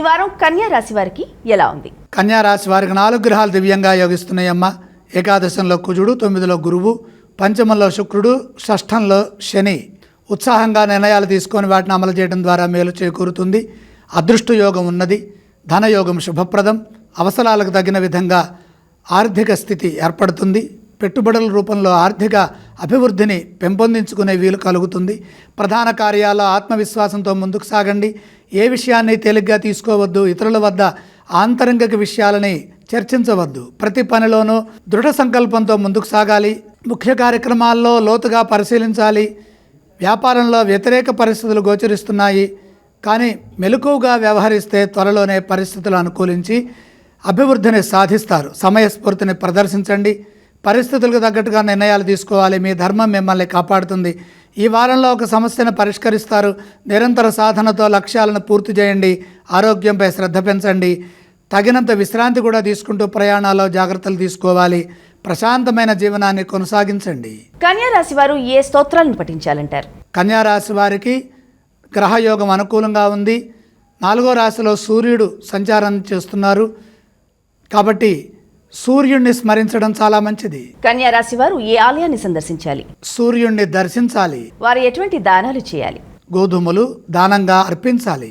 ఈ వారం కన్యా రాశి వారికి ఎలా ఉంది? కన్యా రాశి వారికి నాలుగు గ్రహాలు దివ్యంగా యోగిస్తున్నాయమ్మ. ఏకాదశంలో కుజుడు తొమ్మిదిలో గురువు పంచమంలో శుక్రుడు షష్ఠంలో శని. ఉత్సాహంగా నిర్ణయాలు తీసుకొని వాటిని అమలు చేయడం ద్వారా మేలు చేకూరుతుంది. అదృష్ట యోగం ఉన్నది. ధనయోగం శుభప్రదం. అవసరాలకు తగిన విధంగా ఆర్థిక స్థితి ఏర్పడుతుంది. పెట్టుబడుల రూపంలో ఆర్థిక అభివృద్ధిని పెంపొందించుకునే వీలు కలుగుతుంది. ప్రధాన కార్యాల ఆత్మవిశ్వాసంతో ముందుకు సాగండి. ఏ విషయాన్ని తేలిగ్గా తీసుకోవద్దు ఇతరుల వద్ద ఆంతరంగిక విషయాలని చర్చించవద్దు. ప్రతి పనిలోనూ దృఢ సంకల్పంతో ముందుకు సాగాలి. ముఖ్య కార్యక్రమాల్లో లోతుగా పరిశీలించాలి. వ్యాపారంలో వ్యతిరేక పరిస్థితులు గోచరిస్తున్నాయి. కానీ మెలకువగా వ్యవహరిస్తే త్వరలోనే పరిస్థితులు అనుకూలించి అభివృద్ధిని సాధిస్తారు. సమయస్ఫూర్తిని ప్రదర్శించండి. పరిస్థితులకు తగ్గట్టుగా నిర్ణయాలు తీసుకోవాలి. మీ ధర్మం మిమ్మల్ని కాపాడుతుంది. ఈ వారంలో ఒక సమస్యను పరిష్కరిస్తారు. నిరంతర సాధనతో లక్ష్యాలను పూర్తి చేయండి. ఆరోగ్యంపై శ్రద్ధ పెంచండి. తగినంత విశ్రాంతి కూడా తీసుకుంటూ ప్రయాణాల్లో జాగ్రత్తలు తీసుకోవాలి. ప్రశాంతమైన జీవనాన్ని కొనసాగించండి. కన్యా రాశి వారు ఏ స్తోత్రాలను పఠించాలంటారు? కన్యా రాశి వారికి గ్రహయోగం అనుకూలంగా ఉంది. నాలుగో రాశిలో సూర్యుడు సంచారం చేస్తున్నారు. కాబట్టి సూర్యుడిని స్మరించడం చాలా మంచిది. కన్యా రాశి వారు ఏ ఆలయాన్ని సందర్శించాలి? సూర్యుడిని దర్శించాలి. వారు ఎటువంటి దానాలు చేయాలి? గోధుమలు దానంగా అర్పించాలి.